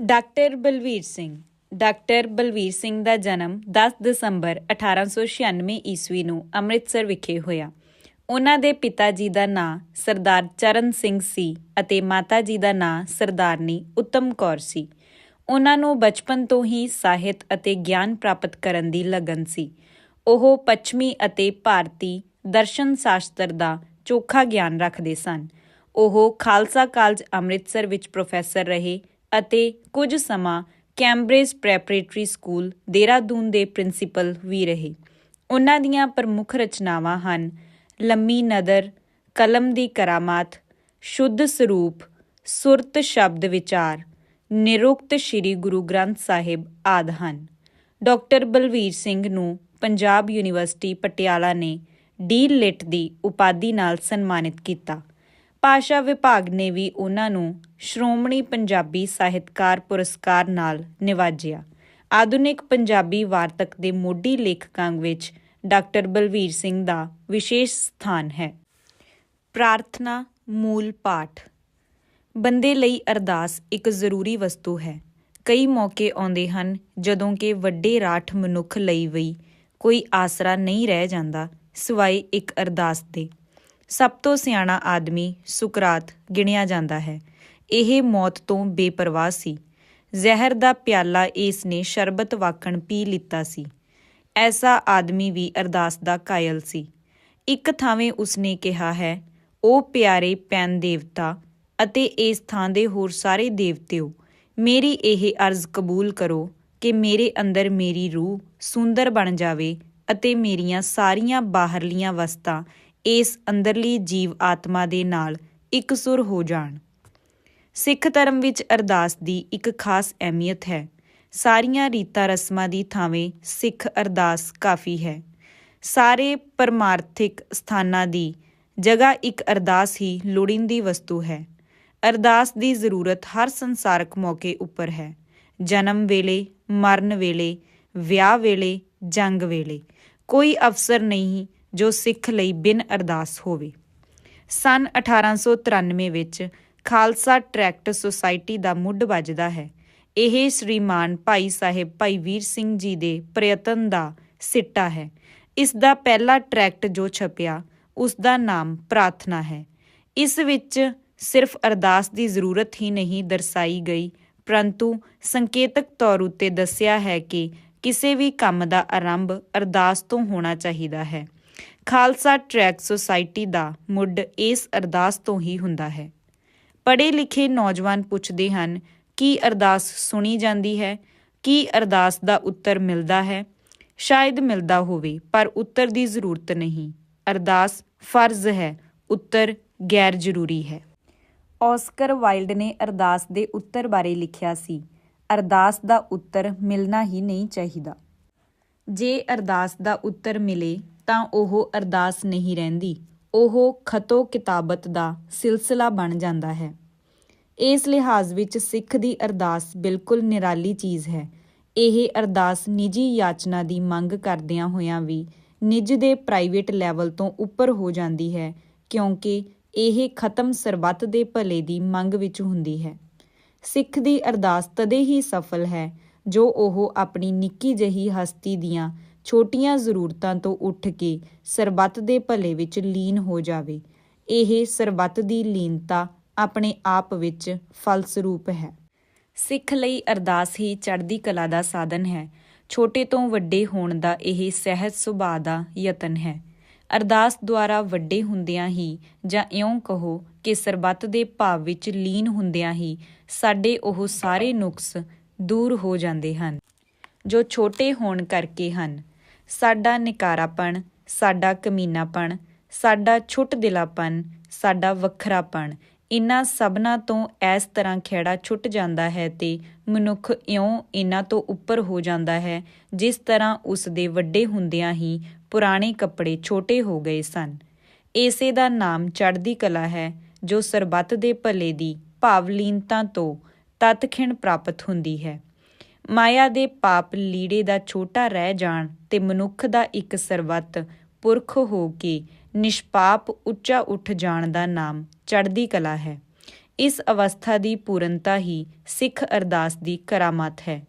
Doctor Balvir Singh. Doctor Balvir Singh ਦਾ ਜਨਮ 10 ਦਸੰਬਰ 1896 ਈਸਵੀ ਨੂੰ ਅੰਮ੍ਰਿਤਸਰ ਵਿਖੇ ਹੋਇਆ। ਉਹਨਾਂ ਦੇ ਪਿਤਾ ਜੀ ਦਾ ਨਾਂ ਸਰਦਾਰ ਚਰਨ ਸਿੰਘ ਸੀ ਅਤੇ ਮਾਤਾ ਜੀ ਦਾ ਨਾਂ ਸਰਦਾਰਨੀ ਉੱਤਮ ਕੌਰ ਸੀ। ਉਹਨਾਂ ਨੂੰ ਬਚਪਨ ਤੋਂ ਹੀ ਸਾਹਿਤ ਅਤੇ ਗਿਆਨ ਪ੍ਰਾਪਤ ਕਰਨ ਦੀ ਲਗਨ ਸੀ। ਉਹ ਪੱਛਮੀ ਅਤੇ ਭਾਰਤੀ ਦਰਸ਼ਨ ਸ਼ਾਸਤਰ ਦਾ ਚੋਖਾ ਗਿਆਨ ਰੱਖਦੇ ਸਨ। ਉਹ ਖਾਲਸਾ ਕਾਲਜ ਅੰਮ੍ਰਿਤਸਰ ਵਿੱਚ ਪ੍ਰੋਫੈਸਰ ਰਹੇ ਅਤੇ ਕੁਝ ਸਮਾਂ ਕੈਂਬਰਿਜ ਪ੍ਰੈਪਰੇਟਰੀ ਸਕੂਲ ਦੇਹਰਾਦੂਨ ਦੇ ਪ੍ਰਿੰਸੀਪਲ ਵੀ ਰਹੇ। ਉਹਨਾਂ ਦੀਆਂ ਪ੍ਰਮੁੱਖ ਰਚਨਾਵਾਂ ਹਨ, ਲੰਮੀ ਨਦਰ, ਕਲਮ ਦੀ ਕਰਾਮਾਤ, ਸ਼ੁੱਧ ਸਰੂਪ, ਸੁਰਤ ਸ਼ਬਦ ਵਿਚਾਰ, ਨਿਰੁਕਤ ਸ੍ਰੀ ਗੁਰੂ ਗ੍ਰੰਥ ਸਾਹਿਬ ਆਦਿ ਹਨ। ਡਾਕਟਰ ਬਲਵੀਰ ਸਿੰਘ ਨੂੰ ਪੰਜਾਬ ਯੂਨੀਵਰਸਿਟੀ ਪਟਿਆਲਾ ਨੇ ਡੀ ਲਿਟ ਦੀ ਉਪਾਧੀ ਨਾਲ ਸਨਮਾਨਿਤ ਕੀਤਾ। ਭਾਸ਼ਾ ਵਿਭਾਗ ਨੇ ਵੀ ਉਹਨਾਂ ਨੂੰ ਸ਼੍ਰੋਮਣੀ ਪੰਜਾਬੀ ਸਾਹਿਤਕਾਰ ਪੁਰਸਕਾਰ ਨਾਲ ਨਿਵਾਜਿਆ। ਆਧੁਨਿਕ ਪੰਜਾਬੀ ਵਾਰਤਕ ਦੇ ਮੋਢੀ ਲੇਖਕਾਂ ਵਿੱਚ ਡਾਕਟਰ ਬਲਵੀਰ ਸਿੰਘ ਦਾ ਵਿਸ਼ੇਸ਼ ਸਥਾਨ ਹੈ। ਪ੍ਰਾਰਥਨਾ, ਮੂਲ ਪਾਠ। ਬੰਦੇ ਲਈ ਅਰਦਾਸ ਇੱਕ ਜ਼ਰੂਰੀ ਵਸਤੂ ਹੈ। ਕਈ ਮੌਕੇ ਆਉਂਦੇ ਹਨ ਜਦੋਂ ਕਿ ਵੱਡੇ ਰਾਠ ਮਨੁੱਖ ਲਈ ਵੀ ਕੋਈ ਆਸਰਾ ਨਹੀਂ ਰਹਿ ਜਾਂਦਾ, ਸਿਵਾਏ ਇੱਕ ਅਰਦਾਸ ਦੇ ਸਭ ਤੋਂ ਸਿਆਣਾ ਆਦਮੀ ਸੁਕਰਾਤ ਗਿਣਿਆ ਜਾਂਦਾ ਹੈ। ਇਹ ਮੌਤ ਤੋਂ ਬੇਪਰਵਾਹ ਸੀ। ਜ਼ਹਿਰ ਦਾ ਪਿਆਲਾ ਇਸ ਨੇ ਸ਼ਰਬਤ ਵਾਕਣ ਪੀ ਲਿੱਤਾ ਸੀ। ਐਸਾ ਆਦਮੀ ਵੀ ਅਰਦਾਸ ਦਾ ਕਾਇਲ ਸੀ। ਇੱਕ ਥਾਵੇਂ ਉਸਨੇ ਕਿਹਾ ਹੈ, ਉਹ ਪਿਆਰੇ ਪੈਨ ਦੇਵਤਾ ਅਤੇ ਇਸ ਥਾਂ ਦੇ ਹੋਰ ਸਾਰੇ ਦੇਵਤਿਓ, ਮੇਰੀ ਇਹ ਅਰਜ਼ ਕਬੂਲ ਕਰੋ ਕਿ ਮੇਰੇ ਅੰਦਰ ਮੇਰੀ ਰੂਹ ਸੁੰਦਰ ਬਣ ਜਾਵੇ ਅਤੇ ਮੇਰੀਆਂ ਸਾਰੀਆਂ ਬਾਹਰਲੀਆਂ ਵਸਤਾਂ ਇਸ ਅੰਦਰਲੀ ਜੀਵ ਆਤਮਾ ਦੇ ਨਾਲ ਇੱਕ ਸੁਰ ਹੋ ਜਾਣ। ਸਿੱਖ ਧਰਮ ਵਿੱਚ ਅਰਦਾਸ ਦੀ ਇੱਕ ਖਾਸ ਅਹਿਮੀਅਤ ਹੈ। ਸਾਰੀਆਂ ਰੀਤਾਂ ਰਸਮਾਂ ਦੀ ਥਾਵੇਂ ਸਿੱਖ ਅਰਦਾਸ ਕਾਫੀ ਹੈ। ਸਾਰੇ ਪਰਮਾਰਥਿਕ ਸਥਾਨਾਂ ਦੀ ਜਗ੍ਹਾ ਇੱਕ ਅਰਦਾਸ ਹੀ ਲੋੜੀਂਦੀ ਵਸਤੂ ਹੈ। ਅਰਦਾਸ ਦੀ ਜ਼ਰੂਰਤ ਹਰ ਸੰਸਾਰਕ ਮੌਕੇ ਉੱਪਰ ਹੈ। ਜਨਮ ਵੇਲੇ, ਮਰਨ ਵੇਲੇ, ਵਿਆਹ ਵੇਲੇ, ਜੰਗ ਵੇਲੇ। ਕੋਈ ਅਫਸਰ ਨਹੀਂ ਜੋ ਸਿੱਖ ਲਈ ਬਿਨ ਅਰਦਾਸ ਹੋਵੇ। ਸਨ 1893 ਵਿੱਚ ਖਾਲਸਾ ਟਰੈਕਟ ਸੁਸਾਇਟੀ ਦਾ ਮੁੱਢ ਵੱਜਦਾ ਹੈ। ਇਹ ਸ੍ਰੀਮਾਨ ਭਾਈ ਸਾਹਿਬ ਭਾਈ ਵੀਰ ਸਿੰਘ ਜੀ ਦੇ ਪ੍ਰਯਤਨ ਦਾ ਸਿੱਟਾ ਹੈ। ਇਸ ਦਾ ਪਹਿਲਾ ਟਰੈਕਟ ਜੋ ਛਪਿਆ, ਉਸ ਦਾ ਨਾਮ ਪ੍ਰਾਰਥਨਾ ਹੈ। ਇਸ ਵਿੱਚ ਸਿਰਫ ਅਰਦਾਸ ਦੀ ਜ਼ਰੂਰਤ ਹੀ ਨਹੀਂ ਦਰਸਾਈ ਗਈ, ਪਰੰਤੂ ਸੰਕੇਤਕ ਤੌਰ ਉੱਤੇ ਦੱਸਿਆ ਹੈ ਕਿ ਕਿਸੇ ਵੀ ਕੰਮ ਦਾ ਆਰੰਭ ਅਰਦਾਸ ਤੋਂ ਹੋਣਾ ਚਾਹੀਦਾ ਹੈ। ਖਾਲਸਾ ਟਰੈਕ ਸੁਸਾਇਟੀ ਦਾ ਮੁੱਢ ਇਸ ਅਰਦਾਸ ਤੋਂ ਹੀ ਹੁੰਦਾ ਹੈ। ਪੜ੍ਹੇ ਲਿਖੇ ਨੌਜਵਾਨ ਪੁੱਛਦੇ ਹਨ, ਕੀ ਅਰਦਾਸ ਸੁਣੀ ਜਾਂਦੀ ਹੈ? ਕੀ ਅਰਦਾਸ ਦਾ ਉੱਤਰ ਮਿਲਦਾ ਹੈ? ਸ਼ਾਇਦ ਮਿਲਦਾ ਹੋਵੇ, ਪਰ ਉੱਤਰ ਦੀ ਜ਼ਰੂਰਤ ਨਹੀਂ। ਅਰਦਾਸ ਫਰਜ਼ ਹੈ, ਉੱਤਰ ਗੈਰ ਜ਼ਰੂਰੀ ਹੈ। ਔਸਕਰ ਵਾਈਲਡ ਨੇ ਅਰਦਾਸ ਦੇ ਉੱਤਰ ਬਾਰੇ ਲਿਖਿਆ ਸੀ। ਅਰਦਾਸ ਦਾ ਉੱਤਰ ਮਿਲਣਾ ਹੀ ਨਹੀਂ ਚਾਹੀਦਾ। ਜੇ ਅਰਦਾਸ ਦਾ ਉੱਤਰ ਮਿਲੇ ਤਾਂ ਉਹ ਅਰਦਾਸ ਨਹੀਂ ਰਹਿੰਦੀ। ਉਹ ਖਤੋ ਕਿਤਾਬਤ ਦਾ ਸਿਲਸਿਲਾ ਬਣ ਜਾਂਦਾ ਹੈ। ਇਸ ਲਿਹਾਜ਼ ਵਿੱਚ ਸਿੱਖ ਦੀ ਅਰਦਾਸ ਬਿਲਕੁਲ ਨਿਰਾਲੀ ਚੀਜ਼ ਹੈ। ਇਹ ਅਰਦਾਸ ਨਿੱਜੀ ਯਾਚਨਾ ਦੀ ਮੰਗ ਕਰਦਿਆਂ ਹੋਇਆਂ ਵੀ ਨਿੱਜ ਦੇ ਪ੍ਰਾਈਵੇਟ ਲੈਵਲ ਤੋਂ ਉੱਪਰ ਹੋ ਜਾਂਦੀ ਹੈ, ਕਿਉਂਕਿ ਇਹ ਖਤਮ ਸਰਬੱਤ ਦੇ ਭਲੇ ਦੀ ਮੰਗ ਵਿੱਚ ਹੁੰਦੀ ਹੈ। ਸਿੱਖ ਦੀ ਅਰਦਾਸ ਤਦੇ ਹੀ ਸਫਲ ਹੈ ਜੋ ਉਹ ਆਪਣੀ ਨਿੱਕੀ ਜਹੀ ਹਸਤੀ ਦੀਆਂ ਛੋਟੀਆਂ ਜ਼ਰੂਰਤਾਂ ਤੋਂ ਉੱਠ ਕੇ ਸਰਬੱਤ ਦੇ ਭਲੇ ਵਿੱਚ ਲੀਨ ਹੋ ਜਾਵੇ। ਇਹ ਸਰਬੱਤ ਦੀ ਲੀਨਤਾ ਆਪਣੇ ਆਪ ਵਿੱਚ ਫਲਸਰੂਪ ਹੈ। ਸਿੱਖ ਲਈ ਅਰਦਾਸ ਹੀ ਚੜ੍ਹਦੀ ਕਲਾ ਦਾ ਸਾਧਨ ਹੈ। ਛੋਟੇ ਤੋਂ ਵੱਡੇ ਹੋਣ ਦਾ ਇਹ ਸਹਿਜ ਸੁਭਾਅ ਦਾ ਯਤਨ ਹੈ। ਅਰਦਾਸ ਦੁਆਰਾ ਵੱਡੇ ਹੁੰਦਿਆਂ ਹੀ ਜਾਂ ਇਉਂ ਕਹੋ ਕਿ ਸਰਬੱਤ ਦੇ ਭਾਵ ਵਿੱਚ ਲੀਨ ਹੁੰਦਿਆਂ ਹੀ ਸਾਡੇ ਉਹ ਸਾਰੇ ਨੁਕਸ ਦੂਰ ਹੋ ਜਾਂਦੇ ਹਨ, ਜੋ ਛੋਟੇ ਹੋਣ ਕਰਕੇ ਹਨ। ਸਾਡਾ ਨਿਕਾਰਾਪਣ, ਸਾਡਾ ਕਮੀਨਾਪਣ, ਸਾਡਾ ਛੁੱਟ ਦਿਲਾਪਨ ਸਾਡਾ ਵੱਖਰਾਪਣ, ਇਨ੍ਹਾਂ ਸਭਨਾਂ ਤੋਂ ਇਸ ਤਰ੍ਹਾਂ ਖੇੜਾ ਛੁੱਟ ਜਾਂਦਾ ਹੈ ਤੇ ਮਨੁੱਖ ਇਉਂ ਇਨ੍ਹਾਂ ਤੋਂ ਉੱਪਰ ਹੋ ਜਾਂਦਾ ਹੈ, ਜਿਸ ਤਰ੍ਹਾਂ ਉਸ ਦੇ ਵੱਡੇ ਹੁੰਦਿਆਂ ਹੀ ਪੁਰਾਣੇ ਕੱਪੜੇ ਛੋਟੇ ਹੋ ਗਏ ਸਨ। ਏਸੇ ਦਾ ਨਾਮ ਚੜ੍ਹਦੀ ਕਲਾ ਹੈ, ਜੋ ਸਰਬੱਤ ਦੇ ਭਲੇ ਦੀ ਭਾਵਲੀਨਤਾ ਤੋਂ ਤਤਖਿਣ ਪ੍ਰਾਪਤ ਹੁੰਦੀ ਹੈ। ਮਾਇਆ ਦੇ ਪਾਪ ਲੀੜੇ ਦਾ ਛੋਟਾ ਰਹਿ ਜਾਣ ਤੇ ਮਨੁੱਖ ਦਾ ਇੱਕ ਸਰਬੱਤ ਪੁਰਖ ਹੋ ਕੇ ਨਿਸ਼ਪਾਪ ਉੱਚਾ ਉੱਠ ਜਾਣ ਦਾ ਨਾਮ ਚੜ੍ਹਦੀ ਕਲਾ ਹੈ। ਇਸ ਅਵਸਥਾ ਦੀ ਪੂਰਨਤਾ ਹੀ ਸਿੱਖ ਅਰਦਾਸ ਦੀ ਕਰਾਮਾਤ ਹੈ।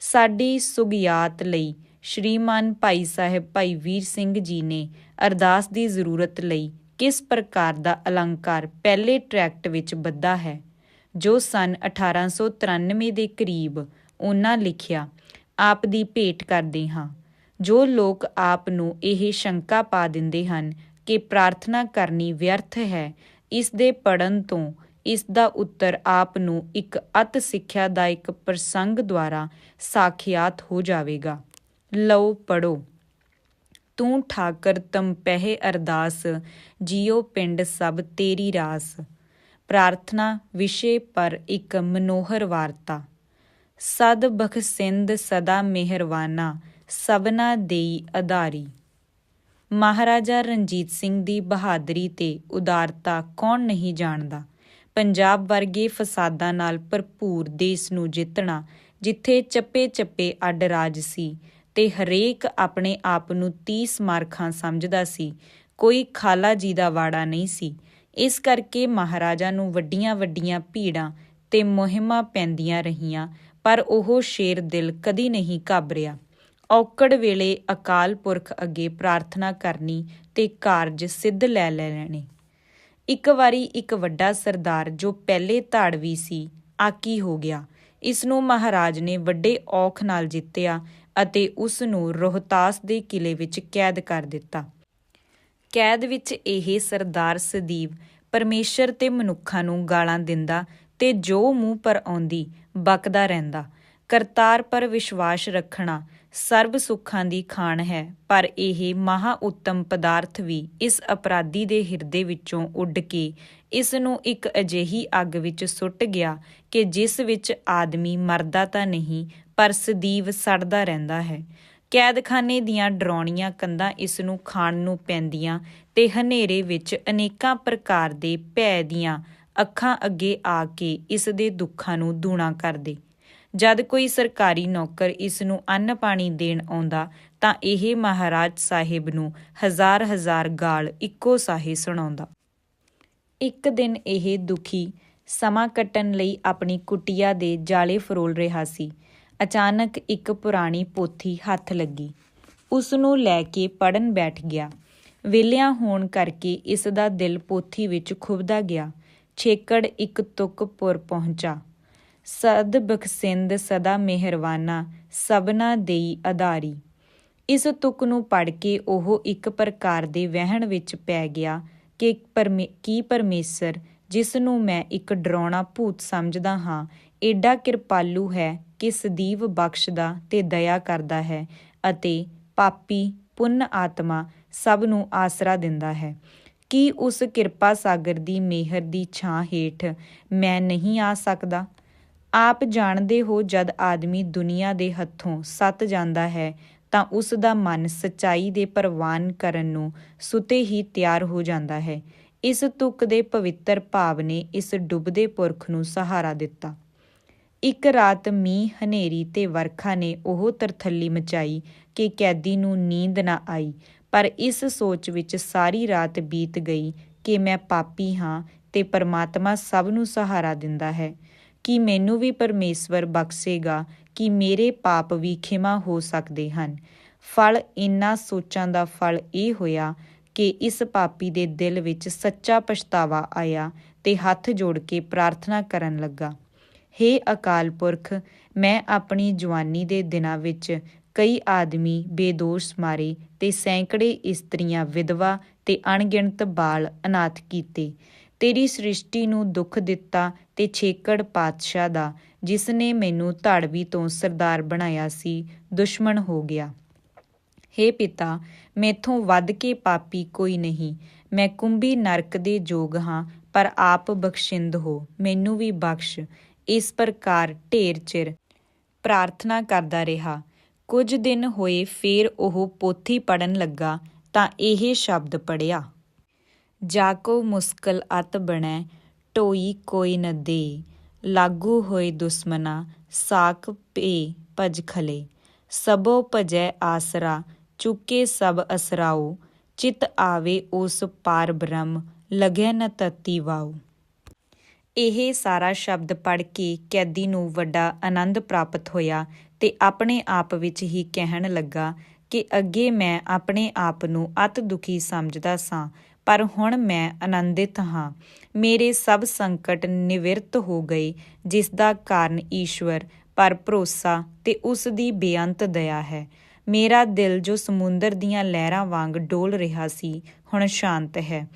ਸਾਡੀ ਸੁਗਿਆਤ ਲਈ ਸ਼੍ਰੀਮਾਨ ਭਾਈ ਸਾਹਿਬ ਭਾਈ ਵੀਰ ਸਿੰਘ ਜੀ ਨੇ ਅਰਦਾਸ ਦੀ ਜ਼ਰੂਰਤ ਲਈ ਕਿਸ ਪ੍ਰਕਾਰ ਦਾ ਅਲੰਕਾਰ ਪਹਿਲੇ ਟਰੈਕਟ ਵਿੱਚ ਬੱਧਾ ਹੈ, ਜੋ ਸਨ 1893 ਦੇ ਕਰੀਬ ਉਹਨਾਂ ਲਿਖਿਆ, ਆਪ ਦੀ ਭੇਟ ਕਰਦੇ ਹਾਂ। ਜੋ ਲੋਕ ਆਪ ਨੂੰ ਇਹ ਸ਼ੰਕਾ ਪਾ ਦਿੰਦੇ ਹਨ ਕਿ ਪ੍ਰਾਰਥਨਾ ਕਰਨੀ ਵਿਅਰਥ ਹੈ, ਇਸ ਦੇ ਪੜਨ ਤੋਂ ਇਸ ਦਾ ਉੱਤਰ ਆਪ ਨੂੰ ਇੱਕ ਅਤ ਸਿੱਖਿਆ ਦਾ ਇੱਕ ਪ੍ਰਸੰਗ ਦੁਆਰਾ ਸਾਖਿਆਤ ਹੋ ਜਾਵੇਗਾ। ਲਓ ਪੜੋ ਤੂੰ ਠਾਕਰ ਤਮ ਪਹਿ ਅਰਦਾਸ ਜਿਉ ਪਿੰਡ ਸਭ ਤੇਰੀ ਰਾਸ। ਪ੍ਰਾਰਥਨਾ ਵਿਸ਼ੇ ਪਰ ਇੱਕ ਮਨੋਹਰ ਵਾਰਤਾ। ਸਦ ਬਖਸਿੰਦ ਸਦਾ ਮਿਹਰਵਾਨਾ, ਸਭਨਾ ਦੇਈ ਆਧਾਰੀ ਮਹਾਰਾਜਾ ਰਣਜੀਤ ਸਿੰਘ ਦੀ ਬਹਾਦਰੀ ਤੇ ਉਦਾਰਤਾ ਕੌਣ ਨਹੀਂ ਜਾਣਦਾ? ਪੰਜਾਬ ਵਰਗੇ ਫਸਾਦਾਂ ਨਾਲ ਭਰਪੂਰ ਦੇਸ਼ ਨੂੰ ਜਿੱਤਣਾ, ਜਿੱਥੇ ਚੱਪੇ-ਚੱਪੇ ਅੱਡ ਰਾਜ ਸੀ ਤੇ ਹਰੇਕ ਆਪਣੇ ਆਪ ਨੂੰ 30 ਮਾਰਖਾਂ ਸਮਝਦਾ ਸੀ, ਕੋਈ ਖਾਲਾ ਜੀ ਦਾ ਵਾੜਾ ਨਹੀਂ ਸੀ। ਇਸ ਕਰਕੇ ਮਹਾਰਾਜਾ ਨੂੰ ਵੱਡੀਆਂ-ਵੱਡੀਆਂ ਭੀੜਾਂ ਤੇ ਮੁਹਿੰਮਾਂ ਪੈਂਦੀਆਂ ਰਹੀਆਂ, ਪਰ ਉਹ ਸ਼ੇਰ ਦਿਲ ਕਦੀ ਨਹੀਂ ਘਾਬਰਿਆ। ਔਕੜ ਵੇਲੇ ਅਕਾਲ ਪੁਰਖ ਅੱਗੇ ਪ੍ਰਾਰਥਨਾ ਕਰਨੀ ਤੇ ਕਾਰਜ ਸਿੱਧ ਲੈ ਲੈਣੇ। ਇੱਕ ਵਾਰੀ ਇੱਕ ਵੱਡਾ ਸਰਦਾਰ ਜੋ ਪਹਿਲੇ ਧਾੜਵੀ ਸੀ, ਆਕੀ ਹੋ ਗਿਆ। ਇਸ ਨੂੰ ਮਹਾਰਾਜ ਨੇ ਵੱਡੇ ਔਖ ਨਾਲ ਜਿੱਤਿਆ ਅਤੇ ਉਸ ਨੂੰ ਰੋਹਤਾਸ ਦੇ ਕਿਲੇ ਵਿੱਚ ਕੈਦ ਕਰ ਦਿੱਤਾ। ਕੈਦ ਵਿੱਚ ਇਹ ਸਰਦਾਰ ਸਦੀਵ ਪਰਮੇਸ਼ਰ ਤੇ ਮਨੁੱਖਾਂ ਨੂੰ ਗਾਲਾਂ ਦਿੰਦਾ ਤੇ ਜੋ ਮੂੰਹ ਪਰ ਆਉਂਦੀ, ਬਕਦਾ ਰਹਿੰਦਾ। ਕਰਤਾਰ ਪਰ ਵਿਸ਼ਵਾਸ ਰੱਖਣਾ ਸਰਬ ਸੁੱਖਾਂ ਦੀ ਖਾਨ ਹੈ, ਪਰ ਇਹ ਮਹਾ ਉੱਤਮ ਪਦਾਰਥ ਵੀ ਇਸ ਅਪਰਾਧੀ ਦੇ ਹਿਰਦੇ ਵਿੱਚੋਂ ਉੱਡ ਕੇ ਇਸ ਨੂੰ ਇੱਕ ਅਜਿਹੀ ਅੱਗ ਵਿੱਚ ਸੁੱਟ ਗਿਆ ਕਿ ਜਿਸ ਵਿੱਚ ਆਦਮੀ ਮਰਦਾ ਤਾਂ ਨਹੀਂ, ਪਰ ਸਦੀਵ ਸੜਦਾ ਰਹਿੰਦਾ ਹੈ। ਕੈਦਖਾਨੇ ਦੀਆਂ ਡਰਾਉਣੀਆਂ ਕੰਧਾਂ ਇਸ ਨੂੰ ਖਾਣ ਨੂੰ ਪੈਂਦੀਆਂ ਤੇ ਹਨੇਰੇ ਵਿੱਚ ਅਨੇਕਾਂ ਪ੍ਰਕਾਰ ਦੇ ਭੈ ਦੀਆਂ ਅੱਖਾਂ ਅੱਗੇ ਆ ਕੇ ਇਸ ਦੇ ਦੁੱਖਾਂ ਨੂੰ ਦੂਣਾ ਕਰਦੇ। ਜਦ ਕੋਈ ਸਰਕਾਰੀ ਨੌਕਰ ਇਸ ਨੂੰ ਅੰਨ ਪਾਣੀ ਦੇਣ ਆਉਂਦਾ, ਤਾਂ ਇਹ ਮਹਾਰਾਜ ਸਾਹਿਬ ਨੂੰ ਹਜ਼ਾਰ ਹਜ਼ਾਰ ਗਾਲ ਇੱਕੋ ਸਾਹੇ ਸੁਣਾਉਂਦਾ। ਇੱਕ ਦਿਨ ਇਹ ਦੁਖੀ ਸਮਾਂ ਕੱਟਣ ਲਈ ਆਪਣੀ ਕੁਟਿਆ ਦੇ ਜਾਲੇ ਫਰੋਲ ਰਿਹਾ ਸੀ। ਅਚਾਨਕ ਇੱਕ ਪੁਰਾਣੀ ਪੋਥੀ ਹੱਥ ਲੱਗੀ। ਉਸ ਨੂੰ ਲੈ ਕੇ ਪੜਨ ਬੈਠ ਗਿਆ। ਵੇਲਿਆਂ ਹੋਣ ਕਰਕੇ ਇਸ ਦਾ ਦਿਲ ਪੋਥੀ ਵਿੱਚ ਖੁਬਦਾ ਗਿਆ। ਛੇਕੜ ਇੱਕ ਤੁਕ ਪੁਰ ਪਹੁੰਚਾ। ਸਦ ਬਖਸਿੰਦ ਸਦਾ ਮਿਹਰਵਾਨਾ ਸਬਨਾ ਦੇਈ ਆਧਾਰੀ ਇਸ ਤੁਕ ਨੂੰ ਪੜ ਕੇ ਉਹ ਇੱਕ ਪ੍ਰਕਾਰ ਦੇ ਵਹਿਣ ਵਿੱਚ ਪੈ ਗਿਆ ਕਿ ਕੀ ਪਰਮੇਸ਼ਰ, ਜਿਸ ਨੂੰ ਮੈਂ ਇੱਕ ਡਰਾਉਣਾ ਭੂਤ ਸਮਝਦਾ ਹਾਂ, ਏਡਾ ਕਿਰਪਾਲੂ ਹੈ ਕਿ ਸਦੀਵ ਬਖਸ਼ਦਾ ਤੇ ਦਇਆ ਕਰਦਾ ਹੈ ਅਤੇ ਪਾਪੀ, ਪੁੰਨ ਆਤਮਾ ਸਭ ਨੂੰ ਆਸਰਾ ਦਿੰਦਾ ਹੈ। ਕੀ ਉਸ ਕਿਰਪਾ ਸਾਗਰ ਦੀ ਮਿਹਰ ਦੀ ਛਾਂ ਹੇਠ ਮੈਂ ਨਹੀਂ ਆ ਸਕਦਾ? ਆਪ ਜਾਣਦੇ ਹੋ ਜਦ ਆਦਮੀ ਦੁਨੀਆ ਦੇ ਹੱਥੋਂ ਸੱਤ ਜਾਂਦਾ ਹੈ, ਤਾਂ ਉਸ ਦਾ ਮਨ ਸਚਾਈ ਦੇ ਪ੍ਰਵਾਨ ਕਰਨ ਨੂੰ ਸੁਤੇ ਹੀ ਤਿਆਰ ਹੋ ਜਾਂਦਾ ਹੈ। ਇਸ ਤੁਕ ਦੇ ਪਵਿੱਤਰ ਭਾਵ ਨੇ ਇਸ ਡੁੱਬਦੇ ਪੁਰਖ ਨੂੰ ਸਹਾਰਾ ਦਿੱਤਾ। ਇੱਕ ਰਾਤ ਮੀਂਹ ਹਨੇਰੀ ਤੇ ਵਰਖਾ ਨੇ ਉਹ ਤਰਥੱਲੀ ਮਚਾਈ ਕਿ ਕੈਦੀ ਨੂੰ ਨੀਂਦ ਨਾ ਆਈ। ਪਰ ਇਸ ਸੋਚ ਵਿੱਚ ਸਾਰੀ ਰਾਤ ਬੀਤ ਗਈ ਕਿ ਮੈਂ ਪਾਪੀ ਹਾਂ ਤੇ ਪਰਮਾਤਮਾ ਸਭ ਨੂੰ ਸਹਾਰਾ ਦਿੰਦਾ ਹੈ। ਕਿ ਮੈਨੂੰ ਵੀ ਪਰਮੇਸ਼ਵਰ ਬਖਸ਼ੇਗਾ ਕਿ ਮੇਰੇ ਪਾਪ ਵੀ ਖਿਮਾ ਹੋ ਸਕਦੇ ਹਨ? ਫਲ ਇਨ੍ਹਾਂ ਸੋਚਾਂ ਦਾ ਫਲ ਇਹ ਹੋਇਆ ਕਿ ਇਸ ਪਾਪੀ ਦੇ ਦਿਲ ਵਿੱਚ ਸੱਚਾ ਪਛਤਾਵਾ ਆਇਆ ਤੇ ਹੱਥ ਜੋੜ ਕੇ ਪ੍ਰਾਰਥਨਾ ਕਰਨ ਲੱਗਾ। हे ਅਕਾਲ ਪੁਰਖ, ਮੈਂ ਆਪਣੀ ਜਵਾਨੀ ਦੇ ਦਿਨਾਂ ਵਿੱਚ ਕਈ ਆਦਮੀ ਬੇਦੋਸ਼ ਮਾਰੇ ਤੇ ਸੈਂਕੜੇ ਇਸਤਰੀਆਂ ਵਿਧਵਾ ਤੇ ਅਣਗਿਣਤ ਬਾਲ ਅਨਾਥ ਕੀਤੇ। ਤੇਰੀ ਸ੍ਰਿਸ਼ਟੀ ਨੂੰ ਦੁੱਖ ਦਿੱਤਾ ਤੇ ਛੇਕੜ ਪਾਤਸ਼ਾਹ ਦਾ ਜਿਸ ਨੇ ਮੈਨੂੰ ਧੜਵੀ ਤੋਂ ਸਰਦਾਰ ਬਣਾਇਆ ਸੀ, ਦੁਸ਼ਮਣ ਹੋ ਗਿਆ। ਹੇ ਪਿਤਾ, ਮੈਥੋਂ ਵੱਧ ਕੇ ਪਾਪੀ ਕੋਈ ਨਹੀਂ। ਮੈਂ ਕੁੰਭੀ ਨਰਕ ਦੇ ਜੋਗ ਹਾਂ, ਪਰ ਆਪ ਬਖਸ਼ਿੰਦ ਹੋ। ਮੈਨੂੰ ਵੀ ਬਖਸ਼। ਇਸ ਪ੍ਰਕਾਰ ਢੇਰ ਚਿਰ ਪ੍ਰਾਰਥਨਾ ਕਰਦਾ ਰਿਹਾ। ਕੁਝ ਦਿਨ ਹੋਏ ਫੇਰ ਉਹ ਪੋਥੀ ਪੜਨ ਲੱਗਾ ਤਾਂ ਇਹ ਸ਼ਬਦ ਪੜਿਆ ਜਾਕੋ ਮੁਸਕਲ ਅਤ ਬਣੈ, ਟੋਈ ਕੋਈ ਨ ਦੇ, ਲਾਗੂ ਹੋਏ ਦੁਸ਼ਮਨਾ ਸਾਖ ਪੇ ਭਜ ਖਲੇ, ਸਭੋ ਭਜੈ ਆਸਰਾ, ਚੁਕੇ ਸਭ ਅਸਰਾਉ ਚਿਤ ਆਵੇ ਉਸ ਪਾਰ ਬ੍ਰਹਮ ਲਗੈ ਨ ਤਤੀ ਵਾਉ ਇਹ ਸਾਰਾ ਸ਼ਬਦ ਪੜ੍ਹ ਕੇ ਕੈਦੀ ਨੂੰ ਵੱਡਾ ਆਨੰਦ ਪ੍ਰਾਪਤ ਹੋਇਆ ਤੇ ਆਪਣੇ ਆਪ ਵਿੱਚ ਹੀ ਕਹਿਣ ਲੱਗਾ ਕਿ ਅੱਗੇ ਮੈਂ ਆਪਣੇ ਆਪ ਨੂੰ ਅਤ ਦੁਖੀ ਸਮਝਦਾ ਸਾਂ, ਪਰ ਹੁਣ ਮੈਂ ਆਨੰਦਿਤ ਹਾਂ। ਮੇਰੇ ਸਭ ਸੰਕਟ ਨਿਵਰਤ ਹੋ ਗਏ, ਜਿਸ ਦਾ ਕਾਰਨ ਈਸ਼ਵਰ, ਪਰ ਭਰੋਸਾ ਤੇ ਉਸ ਦੀ ਬੇਅੰਤ ਦਇਆ ਹੈ। ਮੇਰਾ ਦਿਲ ਜੋ ਸਮੁੰਦਰ ਦੀਆਂ ਲਹਿਰਾਂ ਵਾਂਗ ਡੋਲ ਰਿਹਾ ਸੀ, ਹੁਣ ਸ਼ਾਂਤ ਹੈ।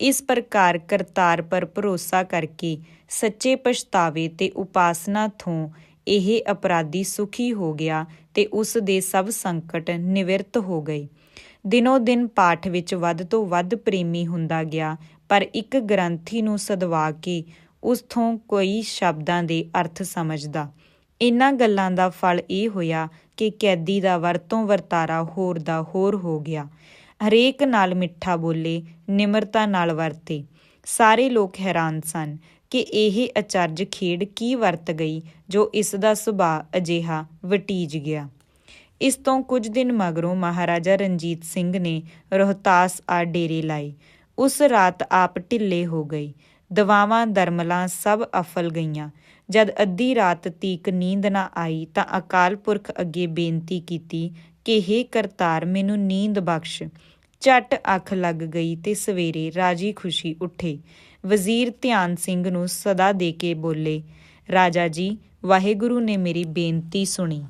ਇਸ ਪ੍ਰਕਾਰ ਕਰਤਾਰ ਪਰ ਭਰੋਸਾ ਕਰਕੇ ਸੱਚੇ ਪਛਤਾਵੇ ਤੇ ਉਪਾਸਨਾ ਤੋਂ ਇਹ ਅਪਰਾਧੀ ਸੁਖੀ ਹੋ ਗਿਆ ਤੇ ਉਸ ਦੇ ਸਭ ਸੰਕਟ ਨਿਵਰਤ ਹੋ ਗਏ। ਦਿਨੋ ਦਿਨ ਪਾਠ ਵਿੱਚ ਵੱਧ ਤੋਂ ਵੱਧ ਪ੍ਰੇਮੀ ਹੁੰਦਾ ਗਿਆ, ਪਰ ਇੱਕ ਗ੍ਰੰਥੀ ਨੂੰ ਸਦਵਾ ਕੇ ਉਸ ਤੋਂ ਕੋਈ ਸ਼ਬਦਾਂ ਦੇ ਅਰਥ ਸਮਝਦਾ। ਇਨ੍ਹਾਂ ਗੱਲਾਂ ਦਾ ਫਲ ਇਹ ਹੋਇਆ ਕਿ ਕੈਦੀ ਦਾ ਵਰਤੋਂ ਵਰਤਾਰਾ ਹੋਰ ਦਾ ਹੋਰ ਹੋ ਗਿਆ। ਹਰੇਕ ਨਾਲ ਮਿੱਠਾ ਬੋਲੇ, ਨਿਮਰਤਾ ਨਾਲ ਵਰਤੇ। ਸਾਰੇ ਲੋਕ ਹੈਰਾਨ ਸਨ ਕਿ ਇਹ ਅਚਰਜ ਖੇਡ ਕੀ ਵਰਤ ਗਈ, ਜੋ ਇਸ ਦਾ ਸੁਭਾਅ ਅਜਿਹਾ ਵਟੀਜ ਗਿਆ। ਇਸ ਤੋਂ ਕੁਝ ਦਿਨ ਮਗਰੋਂ ਮਹਾਰਾਜਾ ਰਣਜੀਤ ਸਿੰਘ ਨੇ ਰੋਹਤਾਸ ਆ ਡੇਰੇ ਲਾਏ। ਉਸ ਰਾਤ ਆਪ ਢਿੱਲੇ ਹੋ ਗਈ ਦਵਾਵਾਂ, ਦਰਮਲਾਂ ਸਭ ਅਫਲ ਗਈਆਂ। ਜਦ ਅੱਧੀ ਰਾਤ ਤੀਕ ਨੀਂਦ ਨਾ ਆਈ ਤਾਂ ਅਕਾਲ ਪੁਰਖ ਅੱਗੇ ਬੇਨਤੀ ਕੀਤੀ ਕਿ हे ਕਰਤਾਰ, ਮੈਨੂੰ ਨੀਂਦ ਬਖਸ਼। ਝਟ ਅੱਖ ਲੱਗ ਗਈ ਤੇ ਸਵੇਰੇ ਰਾਜੀ ਖੁਸ਼ੀ ਉੱਠੇ। ਵਜ਼ੀਰ ਧਿਆਨ ਸਿੰਘ ਨੂੰ ਸਦਾ ਦੇ ਕੇ ਬੋਲੇ, ਰਾਜਾ ਜੀ, ਵਾਹਿਗੁਰੂ ਨੇ ਮੇਰੀ ਬੇਨਤੀ ਸੁਣੀ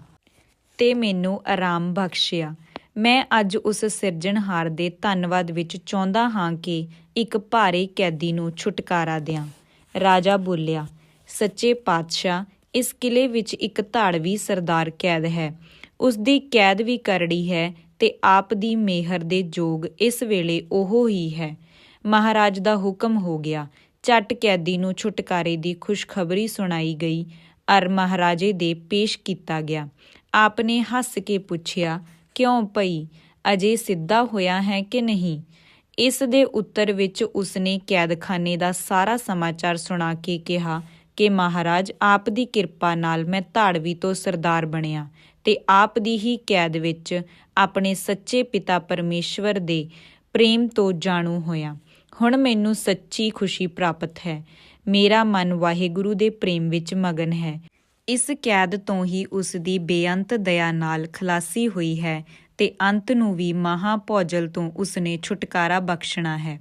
ਤੇ ਮੈਨੂੰ ਆਰਾਮ ਬਖਸ਼ਿਆ। ਮੈਂ ਅੱਜ ਉਸ ਸਿਰਜਣਹਾਰ ਦੇ ਧੰਨਵਾਦ ਵਿੱਚ ਚਾਹੁੰਦਾ ਹਾਂ ਕਿ ਇੱਕ ਭਾਰੇ ਕੈਦੀ ਨੂੰ ਛੁਟਕਾਰਾ ਦਿਆਂ। ਰਾਜਾ ਬੋਲਿਆ, ਸੱਚੇ ਪਾਤਸ਼ਾਹ, ਇਸ ਕਿਲੇ ਵਿੱਚ ਇੱਕ ਧਾੜਵੀ ਸਰਦਾਰ ਕੈਦ ਹੈ। ਉਸ ਦੀ ਕੈਦ ਵੀ ਕਰੜੀ ਹੈ ਤੇ ਆਪ ਦੀ ਮਿਹਰ ਦੇ ਜੋਗ ਇਸ ਵੇਲੇ ਉਹ ਹੀ ਹੈ। ਮਹਾਰਾਜ ਦਾ ਹੁਕਮ ਹੋ ਗਿਆ। ਚੱਟ ਕੈਦੀ ਨੂੰ ਛੁਟਕਾਰੇ ਦੀ ਖੁਸ਼ਖਬਰੀ ਸੁਣਾਈ ਗਈ ਅਰ ਮਹਾਰਾਜੇ ਦੇ ਪੇਸ਼ ਕੀਤਾ ਗਿਆ। ਆਪਨੇ ਹੱਸ ਕੇ ਪੁੱਛਿਆ, ਕਿਉਂ ਭਈ, ਅਜੇ ਸਿੱਧਾ ਹੋਇਆ ਹੈ ਕਿ ਨਹੀਂ? ਇਸ ਦੇ ਉੱਤਰ ਵਿੱਚ ਉਸਨੇ ਕੈਦਖਾਨੇ ਦਾ ਸਾਰਾ ਸਮਾਚਾਰ ਸੁਣਾ ਕੇ ਕਿਹਾ ਕਿ ਮਹਾਰਾਜ, ਆਪ ਦੀ ਕਿਰਪਾ ਨਾਲ ਮੈਂ ਧਾੜਵੀ ਤੋਂ ਸਰਦਾਰ ਬਣਿਆ ਤੇ ਆਪ ਦੀ ਹੀ ਕੈਦ ਵਿੱਚ ਆਪਣੇ ਸੱਚੇ ਪਿਤਾ ਪਰਮੇਸ਼ਵਰ ਦੇ ਪ੍ਰੇਮ ਤੋਂ ਜਾਣੂ ਹੋਇਆ। ਹੁਣ ਮੈਨੂੰ ਸੱਚੀ ਖੁਸ਼ੀ ਪ੍ਰਾਪਤ ਹੈ। ਮੇਰਾ ਮਨ ਵਾਹਿਗੁਰੂ ਦੇ ਪ੍ਰੇਮ ਵਿੱਚ ਮਗਨ ਹੈ। ਇਸ ਕੈਦ ਤੋਂ ਹੀ ਉਸ ਦੀ ਬੇਅੰਤ ਦਇਆ ਨਾਲ ਖਲਾਸੀ ਹੋਈ ਹੈ ਤੇ ਅੰਤ ਨੂੰ ਵੀ ਮਹਾ ਭੋਜਲ ਤੋਂ ਉਸਨੇ ਛੁਟਕਾਰਾ ਬਖਸ਼ਣਾ ਹੈ।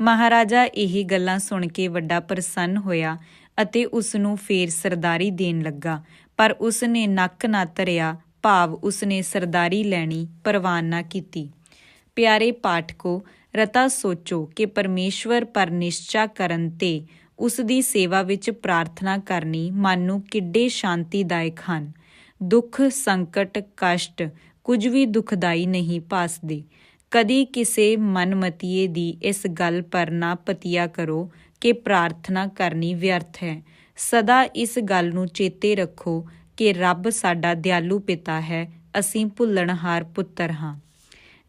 ਮਹਾਰਾਜਾ ਇਹ ਗੱਲਾਂ ਸੁਣ ਕੇ ਵੱਡਾ ਪ੍ਰਸੰਨ ਹੋਇਆ ਅਤੇ ਉਸ ਨੂੰ ਫੇਰ ਸਰਦਾਰੀ ਦੇਣ ਲੱਗਾ, ਪਰ ਉਸ ਨੇ ਨੱਕ ਨਾ ਧਰਿਆ, ਭਾਵ ਉਸ ਨੇ ਸਰਦਾਰੀ ਲੈਣੀ ਪ੍ਰਵਾਨ ਨਾ ਕੀਤੀ। ਪਿਆਰੇ ਪਾਠਕੋ ਰਤਾ ਸੋਚੋ ਕਿ ਪਰਮੇਸ਼ਵਰ ਪਰ ਨਿਸ਼ਚਾ ਕਰਨ ਤੇ ਉਸ ਦੀ ਸੇਵਾ ਵਿੱਚ ਪ੍ਰਾਰਥਨਾ ਕਰਨੀ ਮਨ ਨੂੰ ਕਿੱਡੇ ਸ਼ਾਂਤੀਦਾਇਕ ਹਨ। ਦੁੱਖ, ਸੰਕਟ, ਕਸ਼ਟ ਕੁਝ ਵੀ ਦੁਖਦਾਈ ਨਹੀਂ ਭਾਸਦੇ। ਕਦੀ ਕਿਸੇ ਮਨਮਤੀਏ ਦੀ ਇਸ ਗੱਲ ਪਰ ਨਾ ਪਤੀਆ ਕਰੋ ਕਿ ਪ੍ਰਾਰਥਨਾ ਕਰਨੀ ਵਿਅਰਥ ਹੈ। ਸਦਾ ਇਸ ਗੱਲ ਨੂੰ ਚੇਤੇ ਰੱਖੋ ਕਿ ਰੱਬ ਸਾਡਾ ਦਿਆਲੂ ਪਿਤਾ ਹੈ, ਅਸੀਂ ਭੁੱਲਣਹਾਰ ਪੁੱਤਰ ਹਾਂ।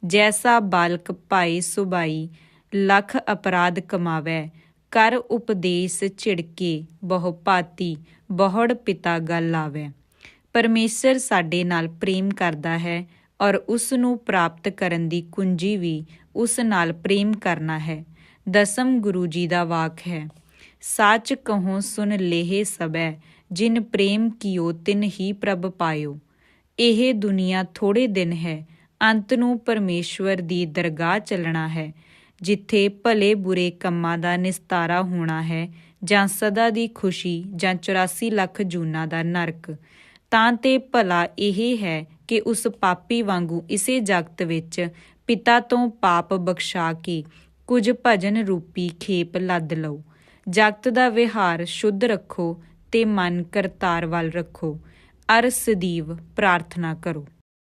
ਜੈਸਾ ਬਾਲਕ ਭਾਈ ਸੁਬਾਈ ਲੱਖ ਅਪਰਾਧ ਕਮਾਵੇ, ਕਰ ਉਪਦੇਸ਼ ਝਿੜਕੇ, ਬਹੁ ਪਾਤੀ ਬਹੁੜ ਪਿਤਾ ਗੱਲ ਆਵੇ ਪਰਮੇਸ਼ਰ ਸਾਡੇ ਨਾਲ ਪ੍ਰੇਮ ਕਰਦਾ ਹੈ ਔਰ ਉਸ ਨੂੰ ਪ੍ਰਾਪਤ ਕਰਨ ਦੀ ਕੁੰਜੀ ਵੀ ਉਸ ਨਾਲ ਪ੍ਰੇਮ ਕਰਨਾ ਹੈ। ਦਸਮ ਗੁਰੂ ਜੀ ਦਾ ਵਾਕ ਹੈ, ਸਾਚ ਕਹੋ ਸੁਨ ਲੇਹ ਸਬੈ ਜਿਨ ਪ੍ਰੇਮ ਕੀਓ ਤਿਨ ਹੀ ਪ੍ਰਭ ਪਾਇਓ। ਇਹ ਦੁਨੀਆ ਥੋੜੇ ਦਿਨ ਹੈ ਅੰਤ ਨੂੰ ਪਰਮੇਸ਼ਵਰ ਦੀ ਦਰਗਾਹ ਚੱਲਣਾ ਹੈ, ਜਿੱਥੇ ਭਲੇ ਬੁਰੇ ਕੰਮਾਂ ਦਾ ਨਿਸਤਾਰਾ ਹੋਣਾ ਹੈ, ਜਾਂ ਸਦਾ ਦੀ ਖੁਸ਼ੀ ਜਾਂ 84 ਲੱਖ ਜੂਨਾ ਦਾ ਨਰਕ। ਤਾਂ ਤੇ ਭਲਾ ਇਹ ਹੈ ਕਿ ਉਸ ਪਾਪੀ ਵਾਂਗੂ ਇਸੇ ਜਗਤ ਵਿੱਚ ਪਿਤਾ ਤੋਂ ਪਾਪ ਬਖਸ਼ਾ ਕੇ ਕੁਝ ਭਜਨ ਰੂਪੀ ਖੇਪ ਲੱਦ ਲਓ। ਜਗਤ ਦਾ ਵਿਹਾਰ ਸ਼ੁੱਧ ਰੱਖੋ ਤੇ ਮਨ ਕਰਤਾਰ ਵੱਲ ਰੱਖੋ। ਅਰ ਸਦੀਵ ਪ੍ਰਾਰਥਨਾ ਕਰੋ।